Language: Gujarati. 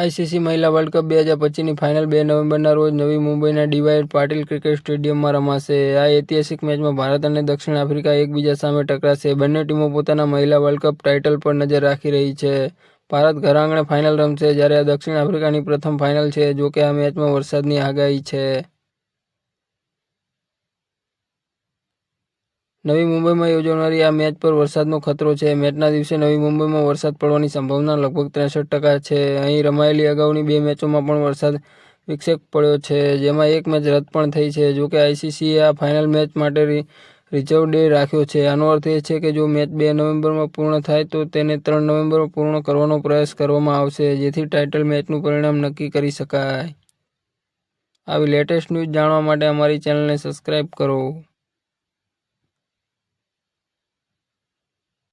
આઈસીસી મહિલા વર્લ્ડ કપ બે હજાર પચીસની ફાઇનલ બે નવેમ્બરના રોજ નવી મુંબઈના ડીવાય પાટીલ ક્રિકેટ સ્ટેડિયમમાં રમાશે. આ ઐતિહાસિક મેચમાં ભારત અને દક્ષિણ આફ્રિકા એકબીજા સામે ટકરાશે. બંને ટીમો પોતાના મહિલા વર્લ્ડ કપ ટાઇટલ પર નજર રાખી રહી છે. ભારત ઘરઆંગણે ફાઇનલ રમશે જ્યારે આ દક્ષિણ આફ્રિકાની પ્રથમ ફાઇનલ છે, જોકે આ મેચમાં વરસાદની આગાહી છે. નવી મુંબઈમાં યોજાનારી આ મેચ પર વરસાદનો ખતરો છે. મેચના દિવસે નવી મુંબઈમાં વરસાદ પડવાની સંભાવના લગભગ ત્રેસઠ ટકા છે. અહીં રમાયેલી અગાઉની બે મેચોમાં પણ વરસાદ વિક્ષેપ પડ્યો છે. જેમાં એક મેચ રદ પણ થઈ છે. જોકે આઈસીસીએ આ ફાઇનલ મેચ માટે રિઝર્વ ડે રાખ્યો છે. આનો અર્થ એ છે કે જો મેચ બે નવેમ્બરમાં પૂર્ણ થાય તો તેને ત્રણ નવેમ્બરમાં પૂર્ણ કરવાનો પ્રયાસ કરવામાં આવશે, જેથી ટાઇટલ મેચનું પરિણામ નક્કી કરી શકાય. આવી લેટેસ્ટ ન્યૂઝ જાણવા માટે અમારી ચેનલને સબસ્ક્રાઇબ કરો.